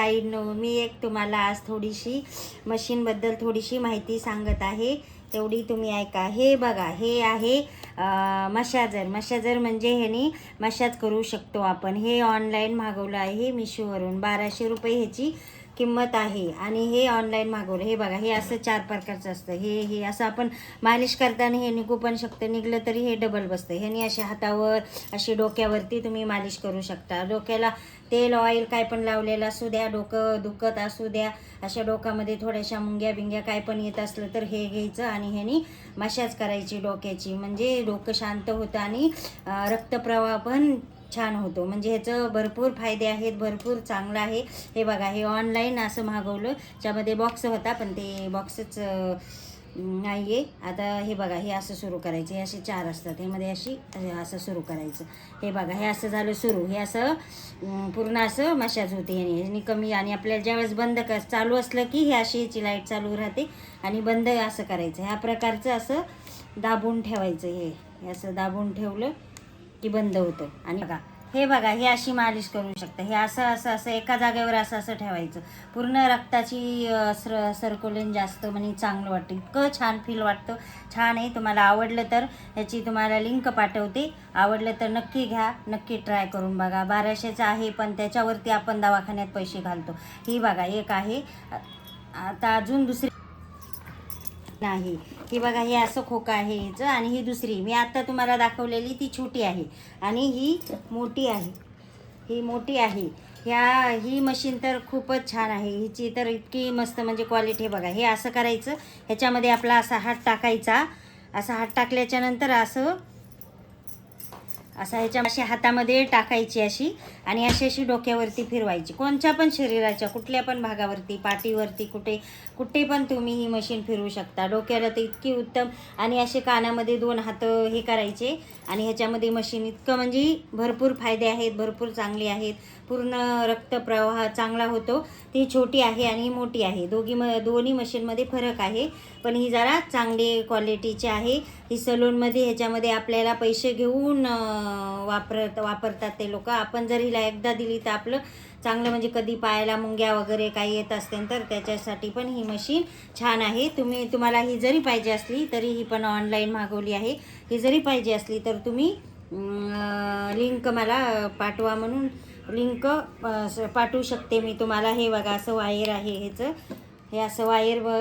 No मी एक तुम्हाला आज थोडीशी मशीनबद्दल थोडीशी माहिती सांगत आहे. तेवढी तुम्ही ऐका. हे बघा हे आहे मशाजर. मशाजर म्हणजे ह्यानी मशाज करू शकतो आपण. हे ऑनलाईन मागवलं आहे मिशोवरून. बाराशे रुपये ह्याची किंमत आहे. आणि हे ऑनलाईन मागवलं. हे बघा हे असं चार प्रकारचं असतं. हे हे असं आपण मालिश करताना हे निघू पण शकतं. निघलं तरी हे डबल बसतं. ह्यानी असे हातावर अशी डोक्यावरती तुम्ही मालिश करू शकता. डोक्याला तेल ऑइल काय पण लावलेलं असू द्या डोकं दुखत असू द्या अशा डोक्यामध्ये थोड्याशा मुंग्या बिंग्या काय पण येत असलं तर हे घ्यायचं आणि ह्यानी मशाज करायची डोक्याची. म्हणजे डोकं शांत होतं आणि रक्तप्रवाह पण छान होतो. म्हणजे ह्याचं भरपूर फायदे आहेत भरपूर चांगलं आहे. हे बघा हे ऑनलाईन असं मागवलं. ज्यामध्ये बॉक्स होता पण ते बॉक्सच नाही आहे आता हे बघा हे असं सुरू करायचं. हे असे चार असतात. ह्यामध्ये अशी हे असं सुरू करायचं. हे बघा हे असं झालं सुरू. हे असं पूर्ण असं मशाज होते ह्याने. ह्यानी कमी आणि आपल्याला ज्यावेळेस बंद कर चालू असलं की हे अशी ह्याची लाइट चालू राहते आणि बंद असं करायचं. ह्या प्रकारचं असं दाबून ठेवायचं हे. हे असं दाबून ठेवलं. की बंद होतं आणि बघा हे बघा हे अशी मालिश करू शकता. हे असं असं असं एका जागेवर असं असं ठेवायचं. पूर्ण रक्ताची सर सर्कुलेन जास्त म्हणजे चांगलं वाटतं. इतकं छान फील वाटतं. छान आहे. तुम्हाला आवडलं तर ह्याची तुम्हाला लिंक पाठवते. आवडलं तर नक्की घ्या. नक्की ट्राय करून बघा. बाराशेचं आहे पण त्याच्यावरती आपण दवाखान्यात पैसे घालतो. ही बघा एक आहे. आता अजून दुसरी नाही. ही बघा हे असं खोका आहे हिचं आणि ही दुसरी. मी आता तुम्हाला दाखवलेली ती छोटी आहे आणि ही मोठी आहे. ही मोठी आहे. ह्या ही मशीन तर खूपच छान आहे. हिची तर इतकी मस्त म्हणजे क्वालिटी बघा. हे असं करायचं. ह्याच्यामध्ये आपला असा हात टाकायचा. असा हात टाकल्याच्यानंतर असं असा ह्याच्या अशी हातामध्ये टाकायची अशी आणि अशी अशी डोक्यावरती फिरवायची. कोणत्या पण शरीराच्या कुठल्या पण भागावरती पाठीवरती कुठे कुठे पण तुम्ही ही मशीन फिरवू शकता. डोक्याला तर इतकी उत्तम आणि असे कानामध्ये दोन हात हे करायचे आणि ह्याच्यामध्ये मशीन इतकं म्हणजे भरपूर फायदे आहेत भरपूर चांगले आहेत. पूर्ण रक्तप्रवाह चांगला होतो. ती छोटी आहे आणि मोठी आहे. दोघी म दोन्ही मशीनमध्ये फरक आहे. पण ही जरा चांगली क्वालिटीची आहे. ही सलूनमध्ये ह्याच्यामध्ये आपल्याला पैसे घेऊन वापरत वापरतात ते लोक. आपण जर हिला एकदा दिली तर आपलं चांगलं म्हणजे कधी पायाला मुंग्या वगैरे काही येत असतील तर त्याच्यासाठी पण ही मशीन छान आहे. तुम्ही तुम्हाला ही जरी पाहिजे असली तरी ही पण ऑनलाईन मागवली आहे. ही जरी पाहिजे असली तर तुम्ही लिंक मला पाठवा म्हणून लिंक पाठवू शकते मी तुम्हाला. हे बघा असं वायर आहे ह्याचं. हे असं वायर व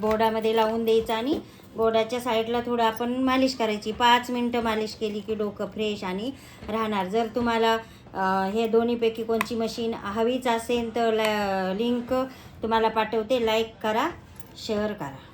बोर्डामध्ये लावून द्यायचं आणि गोडाच्या साईडला थोडं आपण मालिश करायची. पाच मिनटं मालिश केली की डोकं फ्रेश आणि राहणार. जर तुम्हाला हे दोन्हीपैकी कोणची मशीन हवीच असेल तर लिंक तुम्हाला पाठवते. लाईक करा शेअर करा.